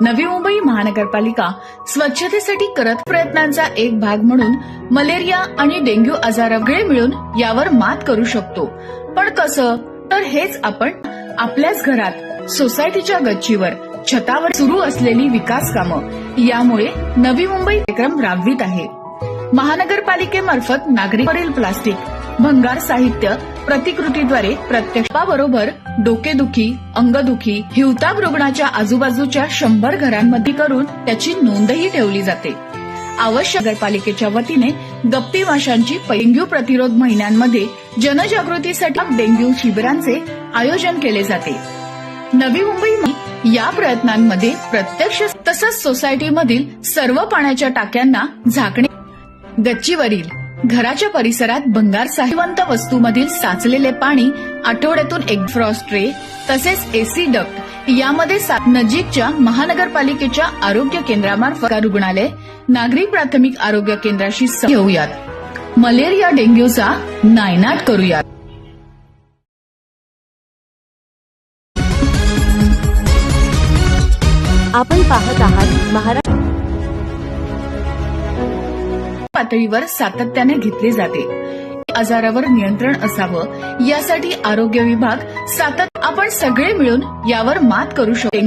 नवी मुंबई महानगरपालिका स्वच्छतेसाठी करत प्रयत्नांचा एक भाग म्हणून मलेरिया आणि डेंग्यू आजार मिळून यावर मात करू शकतो. पण कसं? तर हेच आपण आपल्याच घरात सोसायटीच्या गच्चीवर छतावर सुरू असलेली विकास कामं. यामुळे नवी मुंबई कार्यक्रम राबवित आहे. महानगरपालिकेमार्फत नागरिकवरील प्लास्टिक भंगार साहित्य प्रतिकृतीद्वारे प्रत्यक्षाबरोबर डोकेदुखी अंगदुखी हिवताप रुग्णाच्या आजूबाजूच्या शंभर घरांमध्ये करून त्याची नोंदही ठेवली जाते. आवश्यक नगरपालिकेच्या वतीने गप्पी माशांची डेंग्यू प्रतिरोध महिन्यांमध्ये जनजागृतीसाठी डेंग्यू शिबिरांचे आयोजन केले जाते. नवी मुंबई या प्रयत्नांमध्ये प्रत्यक्ष तसंच सोसायटीमधील सर्व पाण्याच्या टाक्यांना झाकणे गच्चीवरील घराच्या परिसरात भंगार साहिवंत वस्तूमधील साचलेले पाणी आठवड्यातून एक फ्रॉस्ट ट्रे तसेच एसी डक्ट यामध्ये नजीकच्या महानगरपालिकेच्या आरोग्य केंद्रामार्फत रुग्णालय नागरी प्राथमिक आरोग्य केंद्राशी घेऊयात. मलेरिया डेंग्यूचा नायनाट करूयात. आपण पाहत आहात महाराष्ट्र पातळीवर सातत्याने घेतले जाते. आजारावर नियंत्रण असावं यासाठी आरोग्य विभाग सातत आपण सगळे मिळून यावर मात करू शकतो.